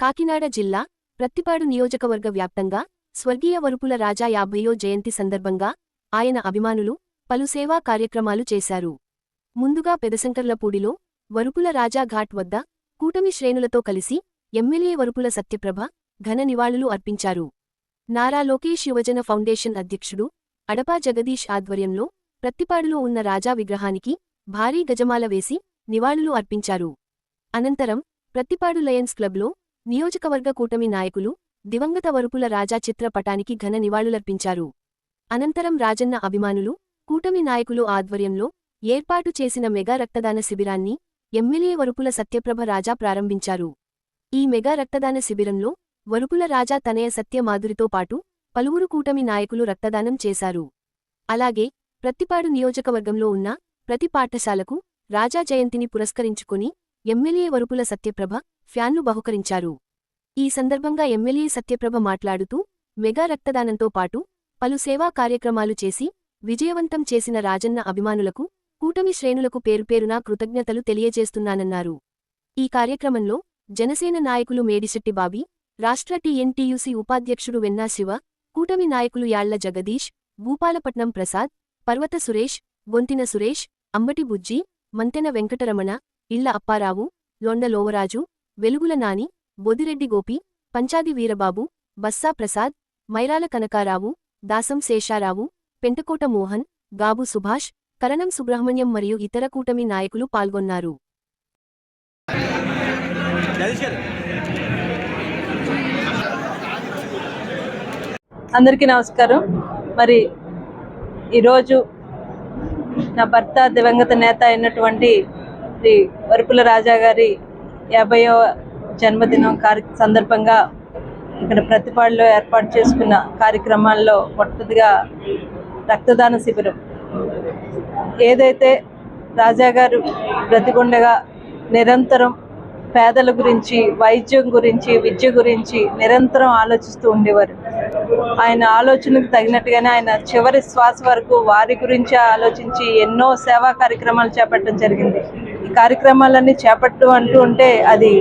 కాకినాడ జిల్లా ప్రత్తిపాడు నియోజకవర్గ వ్యాప్తంగా స్వర్గీయ వరుపుల రాజా యాభయ్యో జయంతి సందర్భంగా ఆయన అభిమానులు పలు సేవా కార్యక్రమాలు చేశారు. ముందుగా పెదశంకర్లపూడిలో వరుపుల రాజా ఘాట్ వద్ద కూటమి శ్రేణులతో కలిసి ఎమ్మెల్యే వరుపుల సత్యప్రభ ఘన నివాళులు అర్పించారు. నారా లోకేష్ యువజన ఫౌండేషన్ అధ్యక్షుడు అడపా జగదీష్ ఆధ్వర్యంలో ప్రత్తిపాడులో ఉన్న రాజా విగ్రహానికి భారీ గజమాల వేసి నివాళులు అర్పించారు. అనంతరం ప్రత్తిపాడు లయన్స్ క్లబ్లో నియోజకవర్గ కూటమి నాయకులు దివంగత వరుపుల రాజా చిత్రపటానికి ఘన నివాళులర్పించారు. అనంతరం రాజన్న అభిమానులు కూటమి నాయకులు ఆధ్వర్యంలో ఏర్పాటు చేసిన మెగా రక్తదాన శిబిరాన్ని ఎమ్మెల్యే వరుపుల సత్యప్రభ రాజా ప్రారంభించారు. ఈ మెగా రక్తదాన శిబిరంలో వరుపుల రాజా తనయ సత్యమాధురితో పాటు పలువురు కూటమి నాయకులు రక్తదానం చేశారు. అలాగే ప్రత్తిపాడు నియోజకవర్గంలో ఉన్న ప్రతి పాఠశాలకు రాజా జయంతిని పురస్కరించుకుని ఎమ్మెల్యే వరుపుల సత్యప్రభ ఫ్యాన్లు బహుకరించారు. ఈ సందర్భంగా ఎమ్మెల్యే సత్యప్రభ మాట్లాడుతూ మెగా రక్తదానంతో పాటు పలు సేవా కార్యక్రమాలు చేసి విజయవంతం చేసిన రాజన్న అభిమానులకు కూటమి శ్రేణులకు పేరుపేరునా కృతజ్ఞతలు తెలియజేస్తున్నానన్నారు. ఈ కార్యక్రమంలో జనసేన నాయకులు మేడిశెట్టి బాబీ రాష్ట్ర టీఎన్టీయూసీ ఉపాధ్యక్షుడు వెన్నా శివ కూటమి నాయకులు యాళ్ళ జగదీష్ భూపాలపట్నం ప్రసాద్ పర్వత సురేష్ బొంతిన సురేష్ అంబటి బుజ్జి మంతెన వెంకటరమణ ఇళ్ళ అప్పారావు లొండ లోవరాజు వెలుగుల నాని బొదిరెడ్డి గోపి పంచాది వీరబాబు బస్సా ప్రసాద్ మైరాల కనకారావు దాసం శేషారావు పెంటకోట మోహన్ గాబు సుభాష్ కరణం సుబ్రహ్మణ్యం మరియు ఇతర కూటమి నాయకులు పాల్గొన్నారు. అందరికీ నమస్కారం. మరి ఈరోజు నా భర్త దివంగత నేత అయినటువంటి శ్రీ వరుపుల రాజా గారి యాభైవ జన్మదినం కార్య సందర్భంగా ఇక్కడ ప్రతిపాడులో ఏర్పాటు చేసుకున్న కార్యక్రమాల్లో మొట్టమొదటిగా రక్తదాన శిబిరం. ఏదైతే రాజా గారు బ్రతికుండగా నిరంతరం పేదల గురించి వైద్యం గురించి విద్య గురించి నిరంతరం ఆలోచిస్తూ ఉండేవారు. ఆయన ఆలోచనకు తగినట్టుగానే ఆయన చివరి శ్వాస వరకు వారి గురించి ఆలోచించి ఎన్నో సేవా కార్యక్రమాలు చేపట్టడం జరిగింది. కార్యక్రమాలన్నీ చేపట్టు అంటూ ఉంటే అది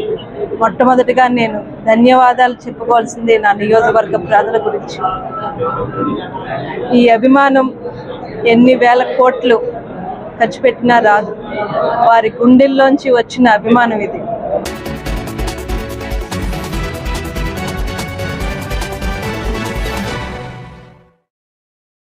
మొట్టమొదటిగా నేను ధన్యవాదాలు చెప్పుకోవాల్సింది నా నియోజకవర్గ ప్రజల గురించి. ఈ అభిమానం ఎన్ని వేల కోట్లు ఖర్చు పెట్టినా రాదు. వారి గుండెల్లోంచి వచ్చిన అభిమానం ఇది.